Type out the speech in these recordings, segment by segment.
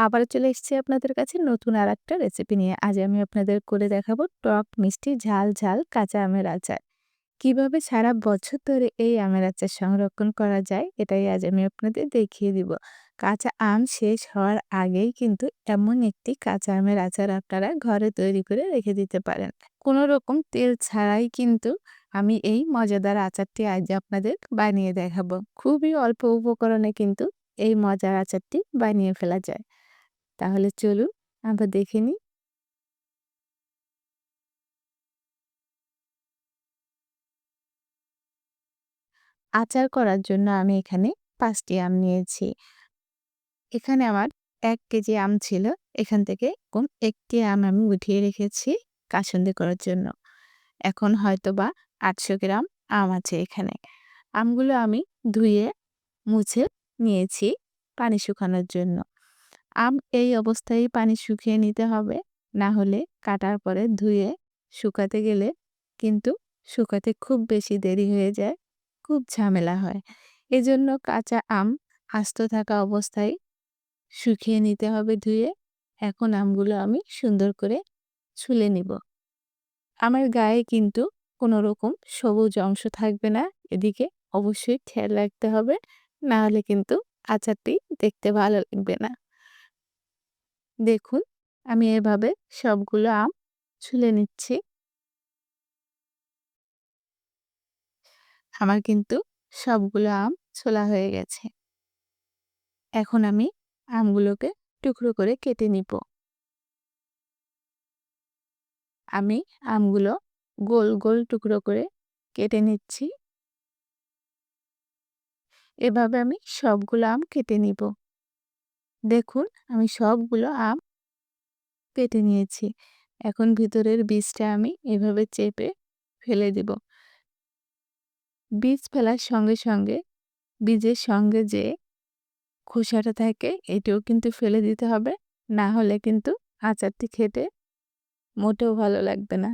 আবার চলে এসেছি আপনাদের কাছে নতুন আর একটা রেসিপি নিয়ে। আজ আমি আপনাদের করে দেখাবো টক মিষ্টি ঝাল ঝাল কাঁচা আমের আচার। কীভাবে সারা বছর ধরে এই আমের আচার সংরক্ষণ করা যায়, এটাই আজ আমি আপনাদের দেখিয়ে দিব। কাঁচা আম শেষ হওয়ার আগেই কিন্তু এমন একটি কাঁচা আমের আচার আপনারা ঘরে তৈরি করে রেখে দিতে পারেন। কোনো রকম তেল ছাড়াই কিন্তু আমি এই মজাদার আচারটি আজ আপনাদের বানিয়ে দেখাবো। খুবই অল্প উপকরণে কিন্তু এই মজার আচারটি বানিয়ে ফেলা যায়। তাহলে চলুন আবার দেখে নিই। আচার করার জন্য আমি এখানে পাঁচটি আম নিয়েছি। এখানে আমার এক কেজি আম ছিল। এখান থেকে কম একটি আম আমি উঠিয়ে রেখেছি কাসন্দি করার জন্য। এখন হয়তো বা আটশো গ্রাম আম আছে এখানে। আমগুলো আমি ধুয়ে মুছে নিয়েছি পানি শুকানোর জন্য। আম এই অবস্থায় পানি শুকিয়ে নিতে হবে। না হলে কাটার পরে ধুয়ে শুকাতে গেলে কিন্তু শুকাতে খুব বেশি দেরি হয়ে যায়, খুব ঝামেলা হয়। এজন্য কাঁচা আম আস্ত থাকা অবস্থায় শুকিয়ে নিতে হবে ধুয়ে। এখন আমগুলো আমি সুন্দর করে ছুলে নিব। আমার গায়ে কিন্তু কোনো রকম সবুজ অংশ থাকবে না, এদিকে অবশ্যই খেয়াল রাখতে হবে। না হলে কিন্তু আচারটি দেখতে ভালো লাগবে না। দেখুন, আমি এভাবে সবগুলো আম ছুলে নিচ্ছি। আমার কিন্তু সবগুলো আম ছোলা হয়ে গেছে। এখন আমি আমগুলোকে টুকরো করে কেটে নিব। আমি আমগুলো গোল গোল টুকরো করে কেটে নিচ্ছি। এভাবে আমি সবগুলো আম কেটে নিব। দেখুন, আমি সবগুলো আম কেটে নিয়েছি। এখন ভিতরের বীজটা আমি এভাবে চেপে ফেলে দিব। বীজ ফেলার সঙ্গে সঙ্গে বীজের সঙ্গে যে খোসাটা থাকে, এটিও কিন্তু ফেলে দিতে হবে। না হলে কিন্তু আচারটি খেতে মোটেও ভালো লাগবে না।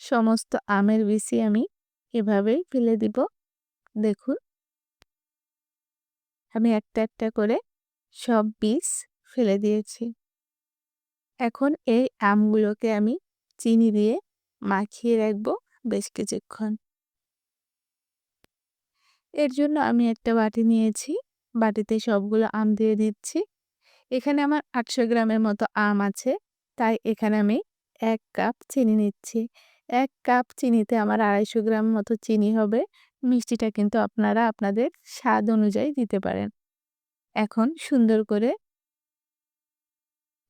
সমস্ত আমের বীজই আমি এভাবেই ফেলে দিব। দেখুন আমি একটা একটা করে সব বীজ ফেলে দিয়েছি। এখন এই আমগুলোকে আমি চিনি দিয়ে মাখিয়ে রাখব বেশ কিছুক্ষণ। এর জন্য আমি একটা বাটি নিয়েছি। বাটিতে সবগুলো আম দিয়ে দিচ্ছি। এখানে আমার আটশো গ্রামের মতো আম আছে, তাই এখানে আমি এক কাপ চিনি নিচ্ছি। এক কাপ চিনিতে আমার আড়াইশো গ্রাম মতো চিনি হবে। মিষ্টিটা কিন্তু আপনারা আপনাদের স্বাদ অনুযায়ী দিতে পারেন। এখন সুন্দর করে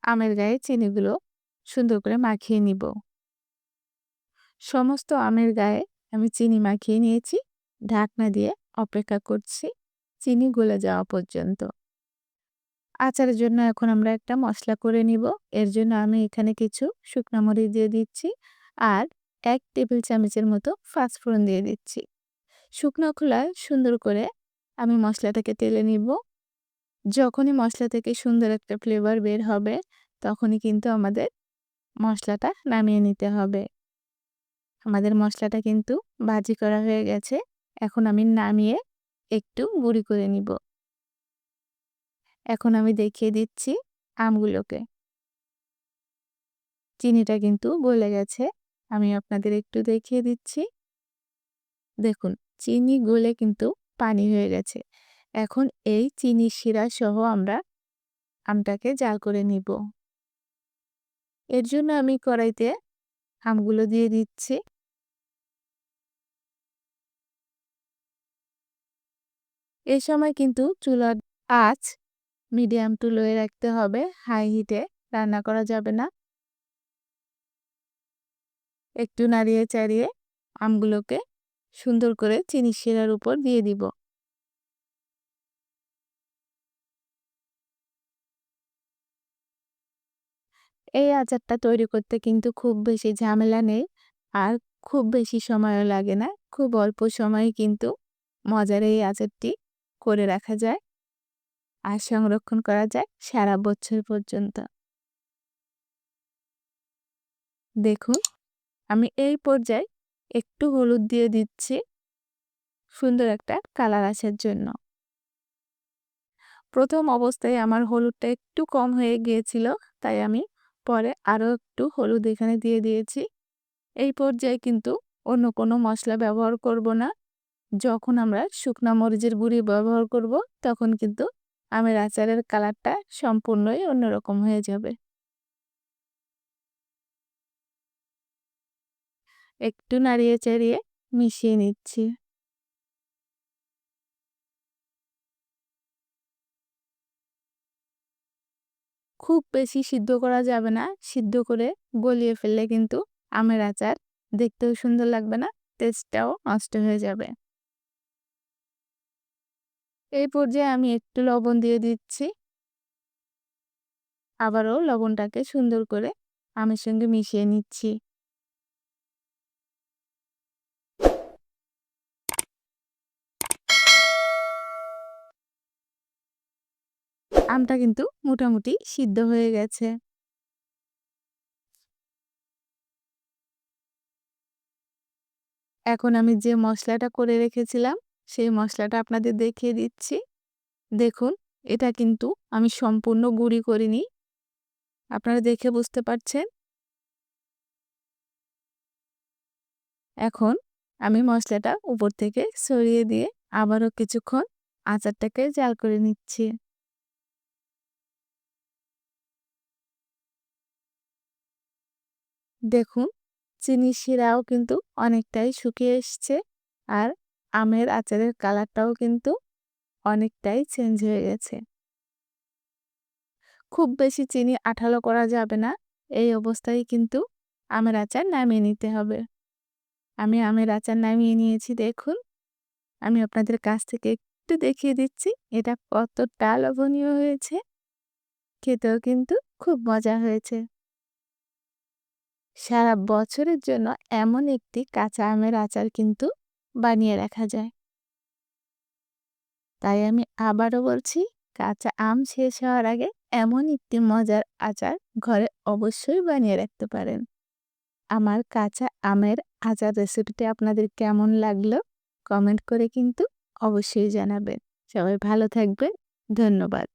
আমের গায়ে চিনিগুলো সুন্দর করে মাখিয়ে নিব। সমস্ত আমের গায়ে আমি চিনি মাখিয়ে নিয়েছি। ঢাকনা দিয়ে অপেক্ষা করছি চিনি গলে যাওয়া পর্যন্ত। আচারের জন্য এখন আমরা একটা মশলা করে নিব। এর জন্য আমি এখানে কিছু শুকনো মরিচ দিয়ে দিচ্ছি আর এক টেবিল চামচের মতো ফাস্টফোড়ন দিয়ে দিচ্ছি। শুকনো খোলায় সুন্দর করে আমি মশলাটাকে তেলে নিব। যখনই মশলা থেকে সুন্দর একটা ফ্লেভার বের হবে, তখনই কিন্তু আমাদের মশলাটা নামিয়ে নিতে হবে। আমাদের মশলাটা কিন্তু ভাজি করা হয়ে গেছে, এখন আমি নামিয়ে একটু গুঁড়ি করে নিব। এখন আমি দেখিয়ে দিচ্ছি আমগুলোকে। চিনিটা কিন্তু গলে গেছে, আমি আপনাদের একটু দেখিয়ে দিচ্ছি। দেখুন চিনি গলে কিন্তু পানি হয়ে গেছে। এখন এই চিনি শিরা সহ আমরা আমটাকে জাল করে নিব। এর জন্য আমি কড়াইতে আমগুলো দিয়ে দিচ্ছি। এই সময় কিন্তু চুলার আঁচ মিডিয়াম টু লোয়ে রাখতে হবে। হাই হিটে রান্না করা যাবে না। একটু নাড়িয়ে চাড়িয়ে আমগুলোকে সুন্দর করে চিনি শিরার উপর দিয়ে দিব। এই আচারটা তৈরি করতে কিন্তু খুব বেশি ঝামেলা নেই আর খুব বেশি সময়ও লাগে না। খুব অল্প সময়ে কিন্তু মজার এই আচারটি করে রাখা যায় আর সংরক্ষণ করা যায় সারা বছর পর্যন্ত। দেখুন, আমি এই পর্যায়ে একটু হলুদ দিয়ে দিচ্ছি। সুন্দর একটা কালার আসার জন্য। প্রথম অবস্থায় আমার হলুদটা একটু কম হয়ে গিয়েছিল, তাই আমি পরে আরও একটু হলুদ এখানে দিয়ে দিয়েছি। এই পর্যায়ে কিন্তু অন্য কোনো মশলা ব্যবহার করব না। যখন আমরা শুকনো মরিচের গুঁড়ি ব্যবহার করব, তখন কিন্তু আমের আচারের কালারটা সম্পূর্ণই অন্যরকম হয়ে যাবে। একটু নাড়িয়ে চাড়িয়ে মিশিয়ে নিচ্ছি। খুব বেশি সিদ্ধ করা যাবে না, সিদ্ধ করে গলিয়ে ফেললে কিন্তু আমের আচার দেখতেও সুন্দর লাগবে না, টেস্টটাও নষ্ট হয়ে যাবে। এই পর্যায়ে আমি একটু লবণ দিয়ে দিচ্ছি। আবারও লবণটাকে সুন্দর করে আমের সঙ্গে মিশিয়ে নিচ্ছি। আমটা কিন্তু মোটামুটি সিদ্ধ হয়ে গেছে। এখন আমি যে মশলাটা করে রেখেছিলাম, সেই মশলাটা আপনাদের দেখিয়ে দিচ্ছি। দেখুন, এটা কিন্তু আমি সম্পূর্ণ গুঁড়ি করিনি। আপনারা দেখে বুঝতে পারছেন? এখন আমি মশলাটা উপর থেকে সরিয়ে দিয়ে আবারও কিছুক্ষণ আচারটাকে জাল করে নিচ্ছি। দেখুন চিনি শিরাও কিন্তু অনেকটাই শুকিয়ে এসছে আর আমের আচারের কালারটাও কিন্তু অনেকটাই চেঞ্জ হয়ে গেছে। খুব বেশি চিনি আঠালো করা যাবে না, এই অবস্থায় কিন্তু আমের আচার নামিয়ে নিতে হবে। আমি আমের আচার নামিয়ে নিয়েছি, দেখুন। আমি আপনাদের কাছ থেকে একটু দেখিয়ে দিচ্ছি, এটা কতটা লবণীয় হয়েছে। খেতেও কিন্তু খুব মজা হয়েছে। সারা বছরের জন্য এমন একটি কাঁচা আমের আচার কিন্তু বানিয়ে রাখা যায়। তাই আমি আবারও বলছি, কাঁচা আম শেষ হওয়ার আগে এমন একটি মজার আচার ঘরে অবশ্যই বানিয়ে রাখতে পারেন। আমার কাঁচা আমের আচার রেসিপিটি আপনাদের কেমন লাগল? কমেন্ট করে কিন্তু অবশ্যই জানাবেন। সবাই ভালো থাকবেন। ধন্যবাদ।